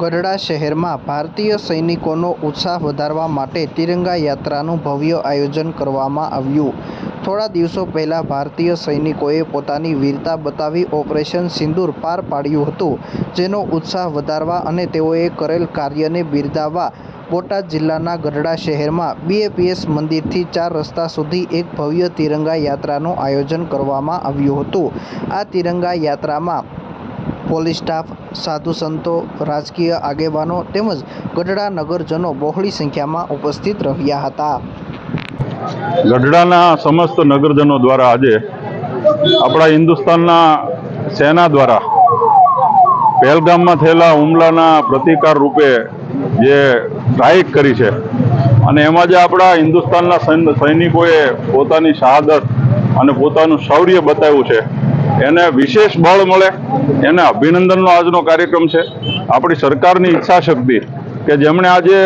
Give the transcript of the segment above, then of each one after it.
ગઢડા શહેરમાં ભારતીય સૈનિકોનો ઉત્સાહ વધારવા માટે તિરંગા યાત્રાનું ભવ્ય આયોજન કરવામાં આવ્યું. થોડા દિવસો પહેલાં ભારતીય સૈનિકોએ પોતાની વીરતા બતાવી ઓપરેશન સિંદૂર પાર પાડ્યું હતું, જેનો ઉત્સાહ વધારવા અને તેઓએ કરેલ કાર્યને બિરદાવવા બોટાદ જિલ્લાના ગઢડા શહેરમાં બીએપીએસ મંદિરથી ચાર રસ્તા સુધી એક ભવ્ય તિરંગા યાત્રાનું આયોજન કરવામાં આવ્યું હતું. આ તિરંગા યાત્રામાં પોલીસ સ્ટાફ, સાધુ સંતો, રાજકીય આગેવાનો તેમજ ગઢડા નગરજનો બહોળી સંખ્યામાં ઉપસ્થિત રહ્યા હતા. ગઢડાના સમસ્ત નગરજનો દ્વારા આજે આપણા હિન્દુસ્તાનના સેના દ્વારા પહેલગામમાં થયેલા હુમલાના પ્રતિકાર રૂપે જે સ્ટ્રાઇક કરી છે અને એમાં જે આપણા હિન્દુસ્તાનના સૈન- સૈનિકોએ પોતાની શહાદત અને પોતાનું શૌર્ય બતાવ્યું છે એને વિશેષ બળ મળે. એને અભિનંદનનો આજનો કાર્યક્રમ છે. આપણી સરકારની ઈચ્છા શક્તિ કે જેમણે આજે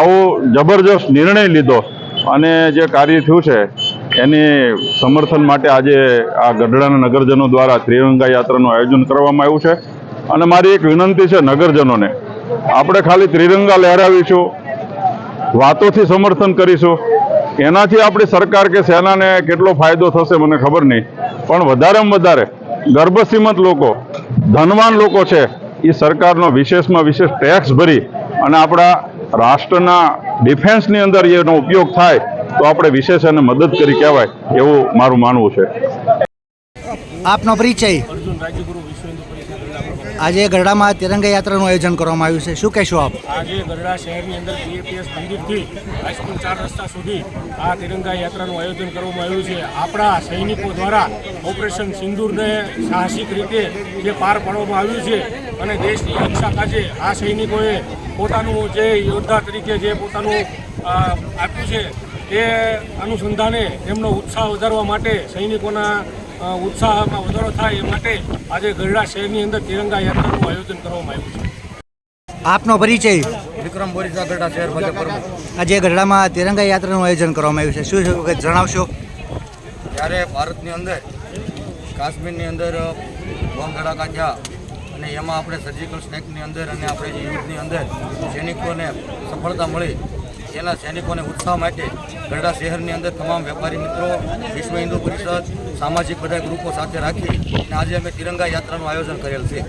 આવો જબરજસ્ત નિર્ણય લીધો અને જે કાર્ય થયું છે, એની સમર્થન માટે આજે આ ગઢડાના નગરજનો દ્વારા ત્રિરંગા યાત્રાનું આયોજન કરવામાં આવ્યું છે. અને મારી એક વિનંતી છે નગરજનોને, આપણે ખાલી ત્રિરંગા લહેરાવીશું, વાતોથી સમર્થન કરીશું એનાથી આપણી સરકાર કે સેનાને કેટલો ફાયદો થશે મને ખબર નહીં. પણ વધારેમાં વધારે ગર્ભસીમંત લોકો, ધનવાન લોકો છે, એ સરકારનો વિશેષમાં વિશેષ ટેક્સ ભરી અને આપણા રાષ્ટ્રના ડિફેન્સની અંદર એનો ઉપયોગ થાય તો આપણે વિશેષ એને મદદ કરી કહેવાય એવું મારું માનવું છે. આપનો પરિચય. આજે ગરડામાં તિરંગા યાત્રાનું આયોજન કરવામાં આવ્યું છે. શું કહેશો આપ? આજે ગરડા શહેરની અંદર બીએપીએસ મંદિરથી હાઈસ્કૂલ ચાર રસ્તા સુધી આ તિરંગા યાત્રાનું આયોજન કરવામાં આવ્યું છે. આપણા સૈનિકો દ્વારા ઓપરેશન સિંદૂરને સાહસિક રીતે જે પાર પાડવામાં આવ્યું છે અને દેશની રક્ષા કાજે આ સૈનિકોએ પોતાનું જે યોદ્ધા તરીકે જે પોતાનું આપ્યું છે તે અનુસંધાને તેમનો ઉત્સાહ વધારવા માટે સૈનિકોના ઉત્સાહમાં વધારો થાય એ માટે આજે ગરડા શહેરની અંદર તિરંગા યાત્રાનું આયોજન કરવામાં આવ્યું છે. આપનો પરિચય? વિક્રમ બોરીસા ગરડા શહેર ભાજપ પ્રમુખ આજે ગરડામાં તિરંગા યાત્રાનું આયોજન કરવામાં આવ્યું છે. શું જણાવશો? જ્યારે ભારતની અંદર કાશ્મીરની અંદર બોમ્બ ધડાકા થયા અને એમાં આપણે સર્જિકલ સ્ટ્રાઇકની અંદર અને આપણે યુદ્ધની અંદર સૈનિકોને સફળતા મળી એના સૈનિકોને ઉત્સાહ માટે ગઢડા શહેરની અંદર તમામ વેપારી મિત્રો, વિશ્વ હિન્દુ પરિષદ, સામાજિક બધા ગ્રુપો સાથે રાખી અને આજે અમે તિરંગા યાત્રાનું આયોજન કરેલ છે.